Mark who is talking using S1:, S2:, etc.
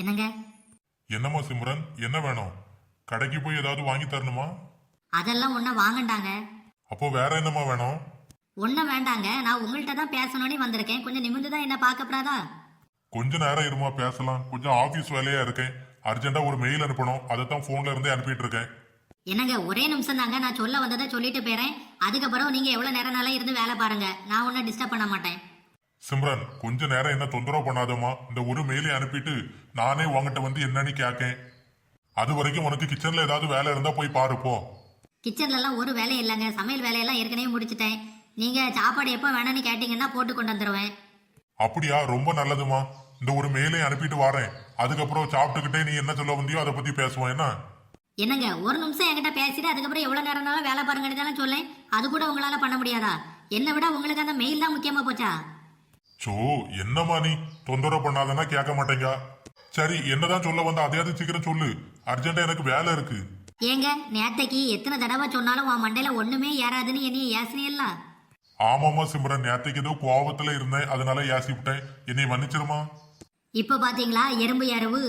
S1: என்னங்க?
S2: என்னம்மா சிம்ரன்? என்ன வேணும்? கடைக்கு போய் ஏதாவது வாங்கி தரணுமா?
S1: அதெல்லாம் ஒன்றும் வாங்கண்டாங்க.
S2: அப்போ வேற என்னம்மா வேணும்?
S1: ஒன்றும் வேண்டாங்க. நான் உங்கள்கிட்ட தான் பேசணும்னே வந்திருக்கேன். கொஞ்சம் நிமிந்து தான் என்ன பார்க்கப்படாதா
S2: கொஞ்ச நேரம் இருமா பேசலாம். கொஞ்சம் ஆபீஸ் வேலையா இருக்கேன். அர்ஜென்ட்டா ஒரு மெயில் அனுப்பணும். அதை தான் போன்ல இருந்தே அனுப்பிட்டு இருக்கேன்.
S1: என்னங்க ஒரே நிமிஷம் தாங்க. நான் சொல்ல வந்ததை சொல்லிட்டு போறேன் அதுக்கப்புறம் நீங்க எவ்வளவு நேரம் நாளா இருந்து வேலை பாருங்க. நான் ஒன்றும் டிஸ்டர்ப் பண்ண மாட்டேன்.
S2: சிம்ரன் கொஞ்ச நேரம் என்ன தொந்தரவு பண்ணாதம்மா. இந்த ஒரு மெயிலை அனுப்பிட்டு நானே உங்ககிட்ட வந்து என்னன்னு கேட்கேன் அது வரைக்கும் உனக்கு கிச்சன்ல ஏதாவது வேலை இருந்தா போய் பாரு போ.
S1: கிச்சன்ல எல்லாம் ஒரு வேலையும் இல்லைங்க. சமையல் வேலையெல்லாம் ஏற்கனவே முடிச்சிட்டேன். நீங்க சாப்பாடு எப்போ வேணும்னு கேட்டீங்கன்னா போட்டு கொண்டு வந்துருவேன்.
S2: அப்படியா? ரொம்ப நல்லதுமா இந்த ஒரு மெயிலை அனுப்பிட்டு வரேன். அதுக்கப்புறம் சாப்பிட்டுக்கிட்டே நீ என்ன சொல்ல வந்தியோ அதை பத்தி பேசுவோம் என்ன?
S1: என்னங்க ஒரு நிமிஷம் என்கிட்ட பேசிட்டு அதுக்கப்புறம் எவ்வளவு நேரம்னாலும் வேலை பாருங்கன்னு தானே சொல்லேன் அது கூட உங்களால பண்ண முடியாதா? என்னை விட உங்களுக்கு அந்த மெயில் தான் முக்கியமா போச்சா?
S2: சோ என்னம்மா நீ? தொந்தரவு பண்ணாதன்னா கேட்க மாட்டேங்க. சரி என்னதான் சொல்ல வந்த அதையாவது சீக்கிரம் சொல்லு. அர்ஜென்ட்டா எனக்கு வேலை இருக்கு.
S1: ஏங்க நேத்தைக்கு எத்தனை தடவை சொன்னாலும் உன் மண்டையில ஒண்ணுமே ஏறாதுன்னு என்னைய ஏசினியல்லாம்
S2: ஆமாமா சிம்ரன் நேத்தைக்கு ஏதோ கோவத்துல இருந்தேன். அதனால ஏசி விட்டேன் என்னை மன்னிச்சிருமா?
S1: இப்ப பாத்தீங்களா எறும்பு எறவு?